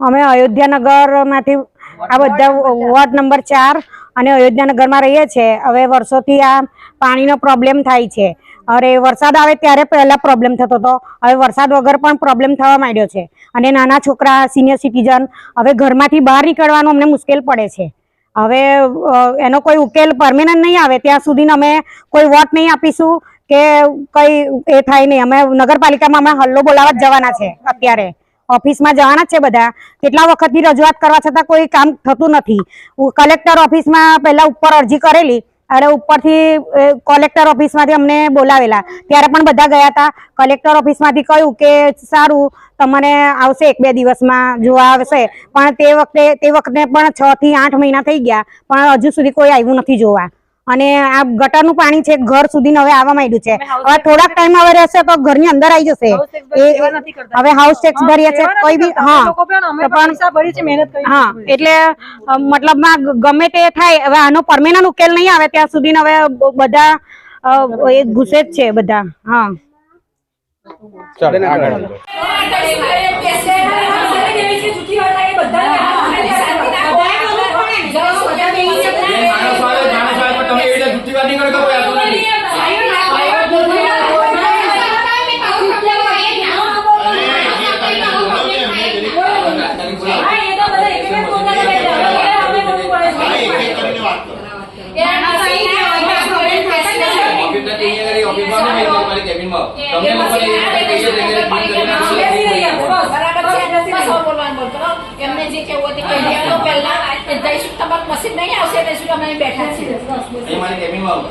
અમે અયોધ્યાનગરમાંથી આ બધા વોર્ડ નંબર ચાર અને અયોધ્યાનગરમાં રહીએ છીએ. હવે વર્ષોથી આ પાણીનો પ્રોબ્લેમ થાય છે. અરે વરસાદ આવે ત્યારે પહેલાં પ્રોબ્લેમ થતો હતો. હવે વરસાદ વગર પણ પ્રોબ્લેમ થવા માંડ્યો છે. અને નાના છોકરા સિનિયર સિટીઝન હવે ઘરમાંથી બહાર નીકળવાનું અમને મુશ્કેલ પડે છે. હવે એનો કોઈ ઉકેલ પરમેનન્ટ નહીં આવે. ત્યાં સુધી અમે કોઈ વોટ નહીં આપીશું કે કઈ એ થાય નહીં. અમે નગરપાલિકામાં અમે હલ્લો બોલાવા જવાના છે અત્યારે. ઓફિસમાં જવાના છે બધા. કેટલા વખતની રજૂઆત કરવા છતાં કોઈ કામ થતું નથી. કલેક્ટર ઓફિસમાં પહેલા ઉપર અરજી કરેલી. અને ઉપરથી કલેક્ટર ઓફિસમાંથી અમને બોલાવેલા. ત્યારે પણ બધા ગયા હતા. કલેક્ટર ઓફિસમાંથી કહ્યું કે, સારું, તમને આવશે એક બે દિવસમાં, જોવા આવશે. પણ તે વખતે તે વખતે પણ છ થી આઠ મહિના થઈ ગયા. પણ હજુ સુધી કોઈ આવ્યું નથી જોવા. અને આ ગટરનું પાણી છે ઘર સુધી હવે આવવા માંડ્યું છે. હવે થોડાક ટાઈમ હવે રહેશે તો ઘરની અંદર આવી જશે. એ- હવે હાઉસ ટેક્સ ભરીએ છે કોઈ બી હા. પણ હા એટલે મતલબમાં ગમે તે થાય હવે આનો પરમેનન્ટ ઉકેલ નહીં આવે ત્યાં સુધી હવે બધા એ ઘૂસે જ છે બધા હા. કેબિનમાં તમને એ આપશો. એમને જે કેવું હતું કે પહેલા જઈશું તમારું મશીન નહીં આવશે એટલે શું અમે બેઠા છીએ? અહીંયા મારી કેબિનમાં આવો.